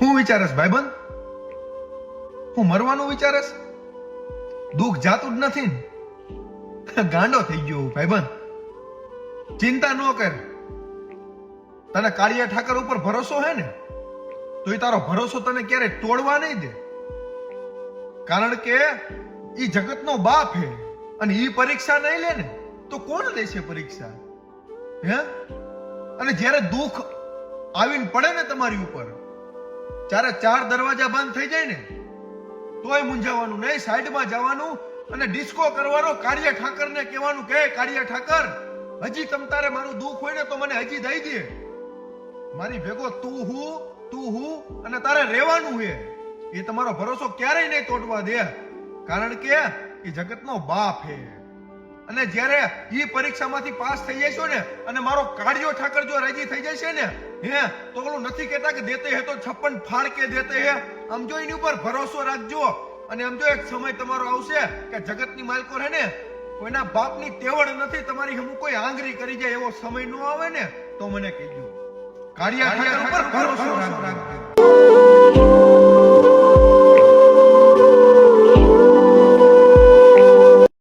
હું વિચારસ, ભાઈબંધ? હું મરવાનું વિચારસ? દુઃખ જાતું જ નથી ગાંડો થઈ ગયો ભાઈબંધ. ચિંતા ન કર. તને કાળિયા ઠાકર ઉપર ભરોસો હે ને? તો એ તારો ભરોસો તને ક્યારે તોડવા નહીં દે. કારણ કે એ જગતનો બાપ હે અને એ પરીક્ષા નહીં લે ને, તો કોણ લેશે પરીક્ષા? હે? અને જ્યારે દુઃખ આવીને પડે ને તમારી ઉપર જ્યારે ચાર દરવાજા બંધ થઈ જાય ને, તોય મૂંઝાવાનું નહીં, સાઈડમાં જવાનું અને ડિસ્કો કરવાનો કાળિયા ઠાકરને કહેવાનું કે કાર્ય ઠાકર, હજી તમ તારે મારું દુઃખ હોય ને તો મને હજી દઈ દે. મારી ભેગો, તું હું તું હું અને તારે રહેવાનું હે. એ તમારો ભરોસો ક્યારેય નહીં તોડવા દે. કારણ કે એ જગતનો બાપ છે અને જ્યારે એ પરીક્ષામાંથી પાસ થઈ જશો ને અને મારો કાળિયો ઠાકર જો રાજી થઈ જશે ને હે તો ઓલું નથી કહેતા કે દેતે હે તો છપ્પન ફાળ કે દેતે હે. આમ જો એની ઉપર ભરોસો રાખજો. અને આમ જો એક સમય તમારો આવશે કે જગતની માલકો હે ને કોઈના બાપની તેવડ નથી તમારી હમું કોઈ આંગરી કરી જાય એવો સમય ન આવે ને તો મને કહેજો. કાળિયા ઠાકર ઉપર ભરોસો રાખજો.